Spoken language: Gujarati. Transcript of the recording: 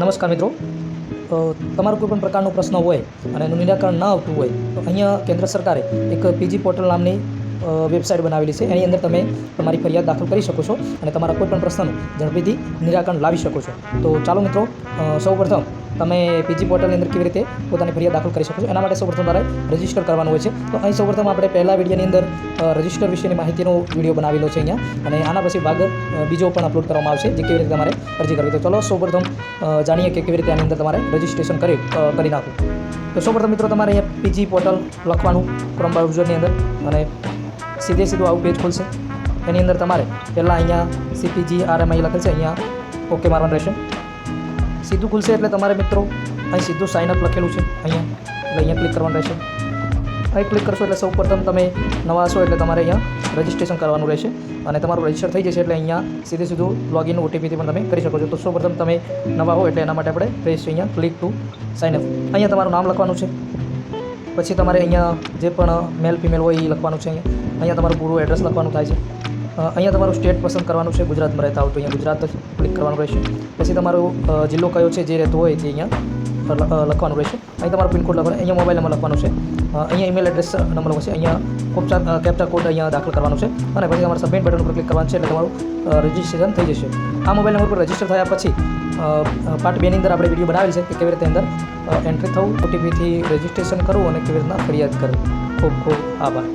નમસ્કાર મિત્રો. તમારો કોઈ પણ પ્રકારનો પ્રશ્ન હોય અને એનું નિરાકરણ ન આવતું હોય, તો અહીંયા કેન્દ્ર સરકારે એક પીજી પોર્ટલ નામની વેબસાઇટ બનાવેલી છે. એની અંદર તમે તમારી ફરિયાદ દાખલ કરી શકો છો અને તમારા કોઈપણ પ્રશ્નનું ઝડપીથી નિરાકરણ લાવી શકો છો. તો ચાલો મિત્રો સૌપ્રથમ તમે પીજી પોર્ટલની અંદર કેવી રીતે પોતાની ફરિયાદ દાખલ કરી શકો છો? એના માટે સૌપ્રથમ તમારે રજિસ્ટર કરવાનું હોય છે. તો અહીં સૌપ્રથમ આપણે પહેલા વિડીયોની અંદર રજિસ્ટર વિશેની માહિતીનો વીડિયો બનાવેલો છે અહીંયા. અને આના પછી ભાગ બીજો પણ અપલોડ કરવામાં આવશે જે કેવી રીતે તમારે અરજી કરવી. તો ચલો સૌપ્રથમ જાણીએ કે કેવી રીતે આની અંદર તમારે રજિસ્ટ્રેશન કરી કરી નાખવું. તો સૌપ્રથમ મિત્રો તમારે અહીંયા પીજી પોર્ટલ લખવાનું ક્રોમ બ્રાઉઝરની અંદર અને સીધે સીધું આવું પેજ ખુલશે. એની અંદર તમારે પહેલાં અહીંયા સીપીજી આરએમઆઈ લખેલ છે. અહીંયા ઓકે મારવાનું રહેશે. સીધું ખુલશે એટલે તમારે મિત્રો, અહીં સીધું સાઇન અપ લખેલું છે, અહીંયા. એટલે અહીંયા ક્લિક કરવાનું રહેશે. અહીં ક્લિક કરશો એટલે સૌપ્રથમ તમે નવા છો એટલે તમારે અહીંયા રજિસ્ટ્રેશન કરવાનું રહેશે. અને તમારું રજિસ્ટર થઈ જશે એટલે અહીંયા સીધે સીધું લોગિન ઓટીપીથી પણ તમે કરી શકો છો. તો સૌપ્રથમ તમે નવા હો એટલે એના માટે આપણે પ્રેસ અહીંયા ક્લિક ટુ સાઇન અપ અહીંયા તમારું નામ લખવાનું છે. પછી તમારે અહીંયા જે પણ મેલ ફિમેલ હોય એ લખવાનું છે અહીંયા. અહીંયા તમારું પૂરું એડ્રેસ લખવાનું થાય છે. અહીંયા તમારું સ્ટેટ પસંદ કરવાનું છે, ગુજરાતમાં રહેતા હોય અહીંયા ગુજરાત જ ક્લિક કરવાનું રહેશે. પછી તમારો જિલ્લો કયો છે, જે રહેતો હોય તે અહીંયા લખવાનું રહેશે. અહીં તમારો પિનકોડ લખવાનો, અહીંયા મોબાઈલ નંબર લખવાનો છે. અહીંયા ઈમેલ એડ્રેસ નંબર છે. અહીંયા કોપચા કોડ અહીંયા દાખલ કરવાનો છે. અને પછી તમારે સબમિટ બટન ઉપર ક્લિક કરવાનું છે, એટલે તમારું રજિસ્ટ્રેશન થઈ જશે. આ મોબાઈલ નંબર પર રજિસ્ટર થયા પછી પાર્ટ બેની અંદર આપણે વીડિયો બનાવેલ છે, કે કેવી રીતે અંદર એન્ટ્રી થવું ઓટીપીથી રજિસ્ટ્રેશન કરવું અને કેવી રીતના ફરિયાદ કરવી. ખૂબ ખૂબ આભાર.